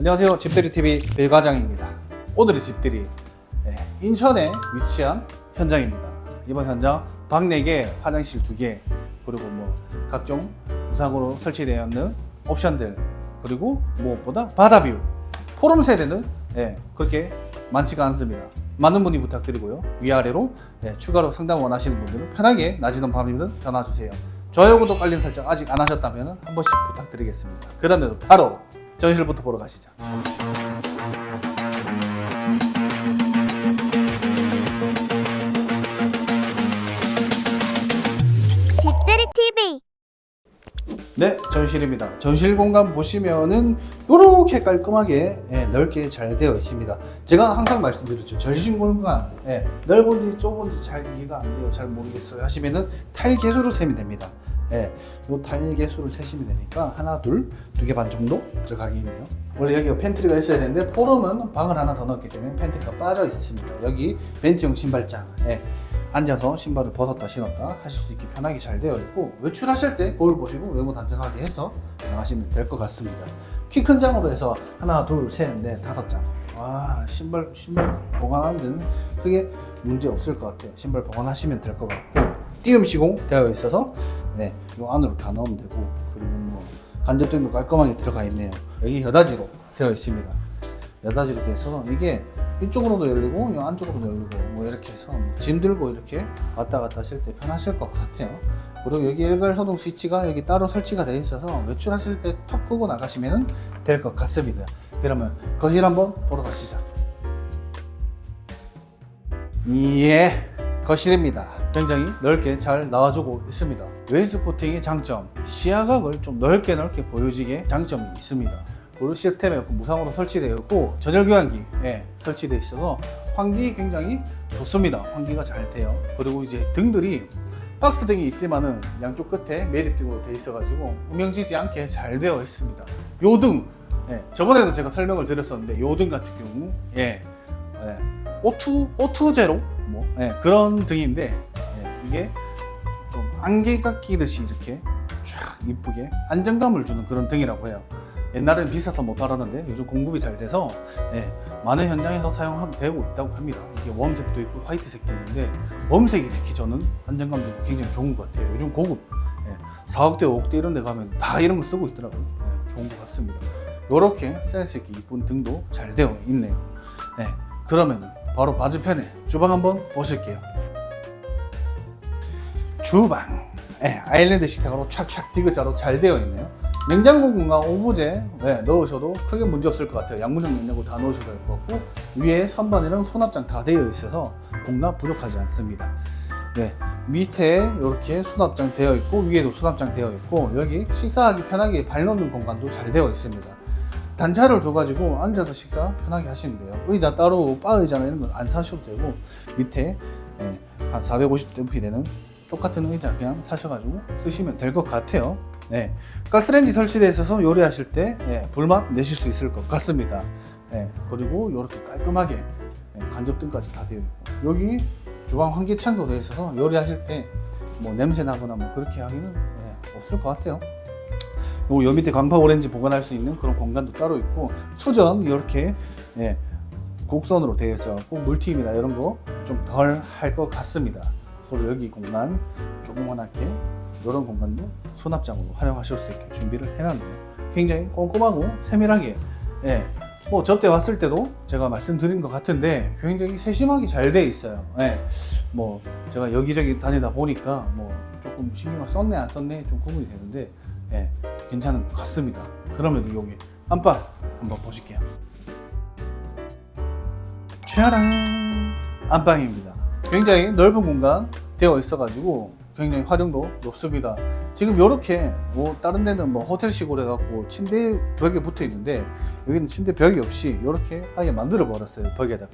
안녕하세요. 집들이TV 배과장입니다. 오늘의 집들이 예, 인천에 위치한 현장입니다. 이번 현장 방 4개, 화장실 2개, 그리고 뭐 각종 무상으로 설치되어 있는 옵션들, 그리고 무엇보다 바다뷰. 포럼 세대는 예, 그렇게 많지가 않습니다. 많은 문의 부탁드리고요. 위아래로 예, 추가로 상담 원하시는 분들은 편하게 낮이든 밤이든 전화 주세요. 좋아요, 구독, 알림 설정 아직 안 하셨다면 한 번씩 부탁드리겠습니다. 그러면 바로 전실부터 보러 가시죠. 집들이 TV 네, 전실입니다. 전실 공간 보시면은 이렇게 깔끔하게 예, 넓게 잘 되어 있습니다. 제가 항상 말씀드렸죠. 전실 공간 예, 넓은지 좁은지 잘 이해가 안 돼요. 잘 모르겠어요. 하시면은 타일 개수를 세면 됩니다. 예, 요 타일 개수를 세시면 되니까 하나, 둘, 두 개 반 정도 들어가겠네요. 원래 여기가 팬트리가 있어야 되는데 포럼은 방을 하나 더 넣었기 때문에 팬트리가 빠져 있습니다. 여기 벤치용 신발장. 예. 앉아서 신발을 벗었다 신었다 하실 수 있게 편하게 잘 되어 있고 외출하실 때 거울 보시고 외모 단정하게 해서 나가시면 될 것 같습니다. 키 큰 장으로 해서 하나, 둘, 셋, 넷, 다섯 장. 와 신발 신발 보관하는 데는 크게 문제 없을 것 같아요. 신발 보관하시면 될 것 같고 띄움 시공 되어 있어서 네, 요 안으로 다 넣으면 되고 그리고 뭐 간접등도 깔끔하게 들어가 있네요. 여기 여다지로 되어 있습니다. 여다지로 돼서 이게 이쪽으로도 열리고 이 안쪽으로도 열리고 뭐 이렇게 해서 뭐 짐 들고 이렇게 왔다 갔다 하실 때 편하실 것 같아요. 그리고 여기 일괄 소동 스위치가 여기 따로 설치가 되어 있어서 외출하실 때 턱 끄고 나가시면 될 것 같습니다. 그러면 거실 한번 보러 가시죠. 예, 거실입니다. 굉장히 넓게 잘 나와주고 있습니다. 웨이스포팅의 장점, 시야각을 좀 넓게 넓게 보여지게 장점이 있습니다. 그리고 시스템에 무상으로 설치되어 있고 전열 교환기 예, 설치되어 있어서 환기 굉장히 좋습니다. 환기가 잘 돼요. 그리고 이제 등들이 박스 등이 있지만은 양쪽 끝에 매립등으로 되어 있어가지고 운명지지 않게 잘 되어 있습니다. 요 등, 예, 저번에도 제가 설명을 드렸었는데 요등 같은 경우 예, 예, O2 O2 제로 뭐 예, 그런 등인데 예, 이게 좀 안개가 끼듯이 이렇게 쫙 이쁘게 안정감을 주는 그런 등이라고 해요. 옛날엔 비싸서 못 팔았는데 요즘 공급이 잘 돼서 예, 많은 현장에서 사용하도 되고 있다고 합니다. 이게 웜색도 있고 화이트색도 있는데 웜색이 특히 저는 안정감 주고 굉장히 좋은 것 같아요. 요즘 고급 예, 4억대, 5억대 이런 데 가면 다 이런 거 쓰고 있더라고요. 예, 좋은 것 같습니다. 이렇게 센스 있게 이쁜 등도 잘 되어 있네요. 예, 그러면 바로 맞은편에 주방 한번 보실게요. 주방. 예, 아일랜드 식탁으로 촥촥 디귿자로 잘 되어 있네요. 냉장고 공간 오브제 예, 넣으셔도 크게 문제 없을 것 같아요. 양문형 냉장고 다 넣으셔도 될 것 같고 위에 선반이랑 수납장 다 되어 있어서 공간 부족하지 않습니다. 네, 밑에 이렇게 수납장 되어 있고 위에도 수납장 되어 있고 여기 식사하기 편하게 발 놓는 공간도 잘 되어 있습니다. 단차를 줘가지고 앉아서 식사 편하게 하시면 돼요. 의자 따로 바 의자나 이런 건 안 사셔도 되고 밑에 예, 한 450mp 되는 똑같은 의자 그냥 사셔가지고 쓰시면 될 것 같아요. 네, 가스레인지 설치되어 있어서 요리하실 때 예, 불맛 내실 수 있을 것 같습니다. 예, 그리고 이렇게 깔끔하게 예, 간접등까지 다 되어 있고 여기 주방 환기창도 되어 있어서 요리하실 때 뭐 냄새 나거나 뭐 그렇게 하기는 예, 없을 것 같아요. 요요 밑에 광파 오렌지 보관할 수 있는 그런 공간도 따로 있고 수전 이렇게 예, 곡선으로 되어 있어갖고 물튀김이나 이런 거 좀 덜 할 것 같습니다. 그리고 여기 공간 조그만하게 이런 공간도 수납장으로 활용하실 수 있게 준비를 해놨네요. 굉장히 꼼꼼하고 세밀하게 예, 뭐 접대 왔을 때도 제가 말씀드린 것 같은데 굉장히 세심하게 잘 돼 있어요. 예, 뭐 제가 여기저기 다니다 보니까 뭐 조금 신경을 썼네 안 썼네 좀 구분이 되는데 예, 괜찮은 것 같습니다. 그러면 여기 안방 한번 보실게요. 짜란 안방입니다. 굉장히 넓은 공간 되어 있어 가지고 굉장히 활용도 높습니다. 지금 이렇게 뭐 다른 데는 뭐 호텔식으로 해갖고 침대 벽에 붙어 있는데 여기는 침대 벽이 없이 이렇게 아예 만들어 버렸어요 벽에다가.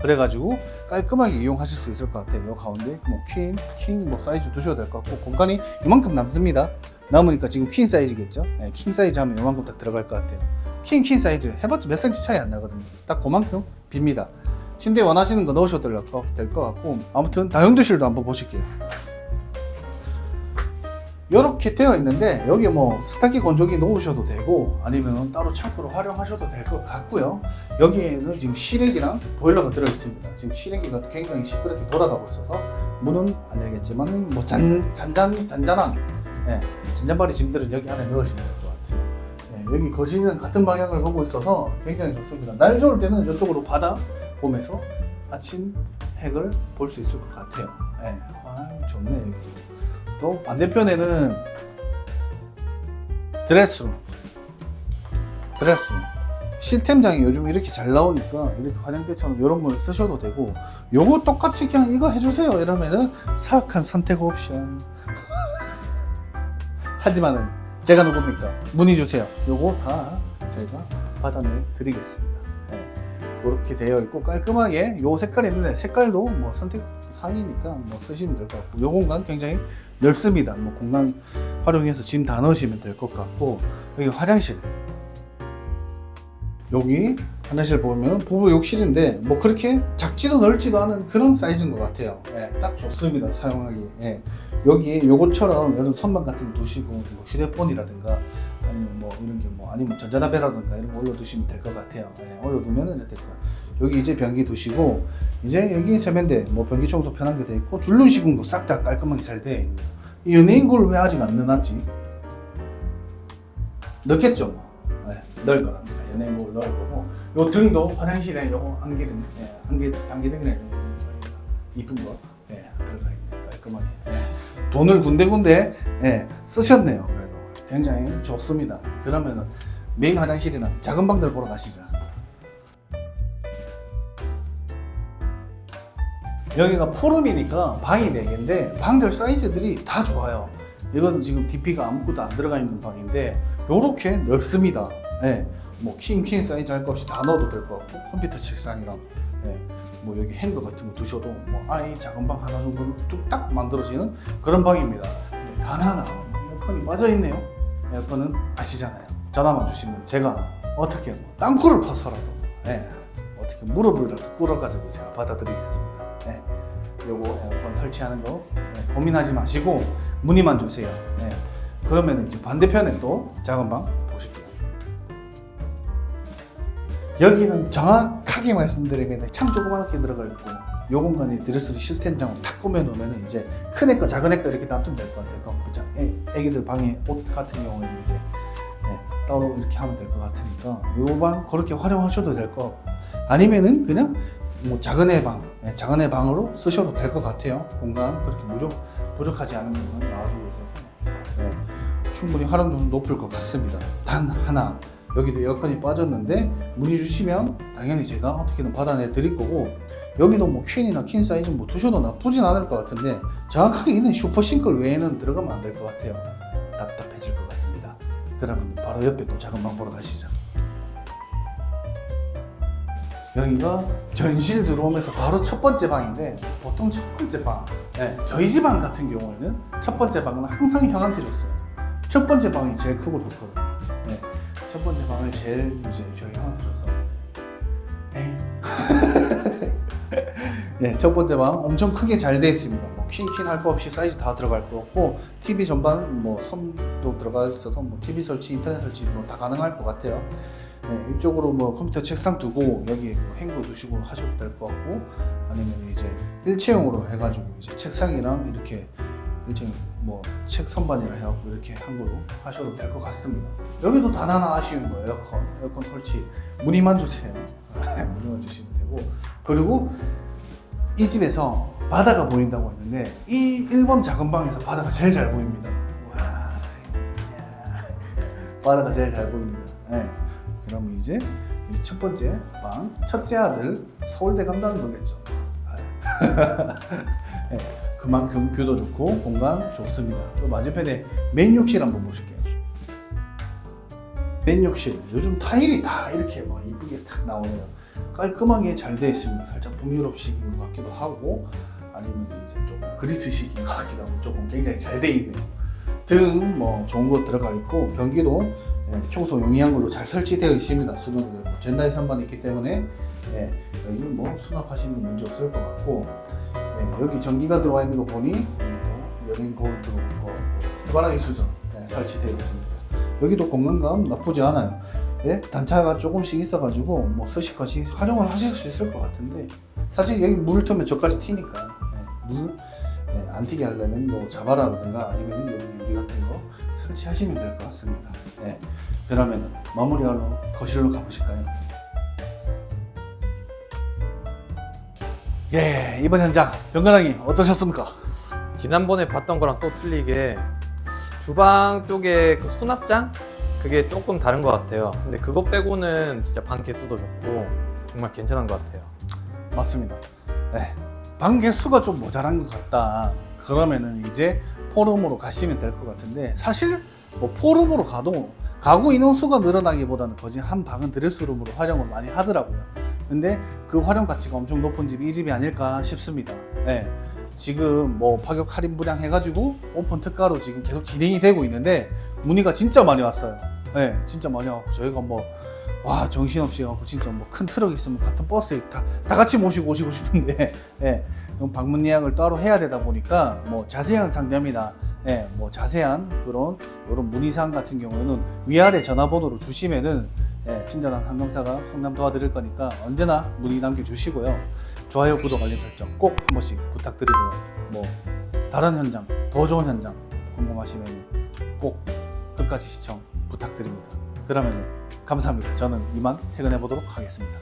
그래가지고 깔끔하게 이용하실 수 있을 것 같아요. 요 가운데 뭐 퀸, 킹뭐 사이즈 두셔도 될 것 같고 공간이 이만큼 남습니다. 남으니까 지금 퀸 사이즈겠죠? 네, 킹 사이즈 하면 이만큼 딱 들어갈 것 같아요. 킹, 퀸 사이즈 해봤자 몇 센치 차이 안 나거든요. 딱 그만큼 빕니다 침대 원하시는 거 넣으셔도 될 것 같고 아무튼 다용도실도 한번 보실게요 이렇게 되어 있는데 여기 뭐 세탁기 건조기 놓으셔도 되고 아니면 따로 창고로 활용하셔도 될 것 같고요. 여기에는 지금 실외기랑 보일러가 들어 있습니다. 지금 실외기가 굉장히 시끄럽게 돌아가고 있어서 문은 안 열겠지만 뭐 잔, 잔잔 잔잔한 예, 잔잔바리 짐들은 여기 안에 넣으시면 될 것 같아요. 예, 여기 거실은 같은 방향을 보고 있어서 굉장히 좋습니다. 날 좋을 때는 이쪽으로 바다 보면서 아침 핵을 볼 수 있을 것 같아요. 예, 아, 좋네. 또 반대편에는 드레스룸. 드레스룸. 시스템장이 요즘 이렇게 잘 나오니까 이렇게 화장대처럼 이런 걸 쓰셔도 되고 요거 똑같이 그냥 이거 해주세요. 이러면은 사악한 선택 옵션. 하지만은 제가 누굽니까? 문의 주세요. 요거 다 제가 받아내 드리겠습니다. 네. 그렇게 되어 있고 깔끔하게 요 색깔이 있는데 색깔도 뭐 선택 상이니까 뭐 쓰시면 될 것 같고 요 공간 굉장히 넓습니다. 뭐 공간 활용해서 짐 다 넣으시면 될 것 같고 여기 화장실. 여기 화장실 보면 부부 욕실인데 뭐 그렇게 작지도 넓지도 않은 그런 사이즈인 것 같아요. 예, 딱 좋습니다 사용하기 예. 여기 요것처럼 이런 선반 같은 거 두시고 뭐 휴대폰이라든가 아니면 뭐 이런 게 뭐 아니면 전자담배라든가 이런 거 올려두시면 될 것 같아요. 예, 올려두면은 이렇게 될거 여기 이제 변기 두시고 이제 여기 세면대 뭐 변기 청소 편한 게 돼 있고 줄눈 시공도 싹 다 깔끔하게 잘 돼 있네요. 이 연예인 걸 왜 아직 안 넣어놨지? 넣겠죠 뭐. 네, 넣을 거랍니다. 연예인 걸 넣을 거고 요 등도 화장실에 요거 안기등, 예, 안기 안기등이네 이쁜 거 예, 들어가 있네 깔끔하게. 예. 돈을 군데군데 예, 쓰셨네요. 굉장히 좋습니다. 그러면은 메인 화장실이나 작은 방들 보러 가시죠. 여기가 포룸이니까 방이 4개인데 방들 사이즈들이 다 좋아요. 이건 지금 DP가 아무것도 안 들어가 있는 방인데 요렇게 넓습니다. 예. 뭐 킹킹 사이즈 할것 없이 다 넣어도 될 것 같고 컴퓨터 책상이랑 예. 뭐 여기 행거 같은 거 두셔도 뭐 아이 작은 방 하나 정도 뚝딱 만들어지는 그런 방입니다. 근데 단 하나 에어컨이 빠져 있네요. 에어컨은 아시잖아요. 전화만 주시면 제가 어떻게 뭐 땅굴을 파서라도 예. 어떻게 무릎을 꿇어가지고 제가 받아드리겠습니다. 예. 요거 에어컨 설치하는 거 예, 고민하지 마시고 문의만 주세요. 예. 그러면 이제 반대편에 또 작은 방 보실게요. 여기는 정확하게 말씀드리면 참 조그맣게 들어가 있고 요 공간에 드레스를 시스템장으로 탁 꾸며 놓으면 이제 큰 애거 작은 애거 이렇게 놔두면 될 것 같아요. 그럼 그죠? 애, 애기들 방에 옷 같은 경우에는 이제 예, 따로 이렇게 하면 될 것 같으니까 요방 그렇게 활용하셔도 될 것 같고 아니면은 그냥 뭐 작은 애 방, 예, 작은 애 방으로 쓰셔도 될 것 같아요. 공간 그렇게 부족 부족하지 않은 공간 나와주고 있어서 예, 충분히 활용도는 높을 것 같습니다. 단 하나 여기도 에어컨이 빠졌는데 문의 주시면 당연히 제가 어떻게든 받아내 드릴 거고 여기도 뭐 퀸이나 퀸 사이즈 뭐 두셔도 나쁘진 않을 것 같은데 정확하게 있는 슈퍼 싱글 외에는 들어가면 안 될 것 같아요. 답답해질 것 같습니다. 그러면 바로 옆에 또 작은 방 보러 가시죠. 여기가 전실 들어오면서 바로 첫 번째 방인데 보통 첫 번째 방, 네, 저희 집안 같은 경우에는 첫 번째 방은 항상 형한테 줬어요. 첫 번째 방이 제일 크고 좋거든요. 네, 첫 번째 방을 제일 이제 저희 형한테 줬어. 네, 첫 번째 방 엄청 크게 잘 돼 있습니다. 뭐 퀸퀸 할 거 없이 사이즈 다 들어갈 거 같고 TV 전반 뭐 선도 들어가 있어서 뭐 TV 설치, 인터넷 설치 뭐 다 가능할 것 같아요. 네, 이쪽으로 뭐 컴퓨터 책상 두고 여기 뭐 행거 두시고 하셔도 될 것 같고 아니면 이제 일체형으로 해가지고 이제 책상이랑 이렇게 일체형 뭐책 선반이라 해갖고 이렇게 한 걸로 하셔도 될 것 같습니다. 여기도 단 하나 아쉬운 거예요. 에어컨 에어컨 설치 문의만 주세요. 문의만 주시면 되고 그리고 이 집에서 바다가 보인다고 했는데 이 1번 작은 방에서 바다가 제일 잘 보입니다. 와. 바다가 제일 잘 보입니다. 네. 그러면 이제 이첫 번째 방 첫째 아들 서울대 간다는 거겠죠. 네. 그만큼 뷰도 좋고 공간 좋습니다. 또 맞은편에 맨 욕실 한번 보실게요. 맨 욕실 요즘 타일이 다 이렇게 뭐 이쁘게 탁 나오네요. 깔끔하게 잘 되어 있습니다. 살짝 북유럽식인 것 같기도 하고 아니면 이제 조금 그리스식인 것 같기도 하고 조금 굉장히 잘 되어 있네요. 등 뭐 좋은 거 들어가 있고 변기도 예, 청소 용이한 걸로 잘 설치되어 있습니다. 수전도 되고 젠다이 선반이 있기 때문에 예, 여기 뭐 수납하시는 문제 없을 것 같고 예, 여기 전기가 들어와 있는 거 보니 뭐 연인 거울 뭐 해바라기 수전 네, 설치되어 있습니다. 여기도 공간감 나쁘지 않아요. 네? 단차가 조금씩 있어가지고 뭐 쓰시거시 활용을 하실 수 있을 것 같은데 사실 여기 물 틀면 저까지 튀니까 네, 물 네, 안 튀게 하려면 뭐 자바라든가 아니면 여기 유리 같은 거 설치하시면 될 것 같습니다. 네. 그러면 마무리하러 거실로 가보실까요? 예, 이번 현장 병가랑이 어떠셨습니까? 지난번에 봤던 거랑 또 틀리게 주방 쪽에 그 수납장 그게 조금 다른 것 같아요. 근데 그거 빼고는 진짜 방 개수도 좋고 정말 괜찮은 것 같아요. 맞습니다. 네. 방 개수가 좀 모자란 것 같다. 그러면은 이제 포룸으로 가시면 될 것 같은데 사실 뭐 포룸으로 가도 가구 인원 수가 늘어나기보다는 거진 한 방은 드레스룸으로 활용을 많이 하더라고요. 근데 그 활용 가치가 엄청 높은 집이 이 집이 아닐까 싶습니다. 네. 지금 뭐 파격 할인 분양 해가지고 오픈 특가로 지금 계속 진행이 되고 있는데 문의가 진짜 많이 왔어요. 네, 진짜 많이 왔고 저희가 뭐 와 정신없이 갖고 진짜 뭐 큰 트럭 있으면 같은 버스에 다, 다 같이 모시고 오시고 싶은데 예, 그럼 방문 예약을 따로 해야 되다 보니까 뭐 자세한 상담이나 예, 뭐 자세한 그런 이런 문의사항 같은 경우에는 위아래 전화번호로 주시면은 예, 친절한 상담사가 상담 도와드릴 거니까 언제나 문의 남겨주시고요 좋아요 구독 알림 설정 꼭 한 번씩 부탁드리고요 뭐 다른 현장 더 좋은 현장 궁금하시면 꼭 끝까지 시청 부탁드립니다 그러면 감사합니다. 저는 이만 퇴근해 보도록 하겠습니다.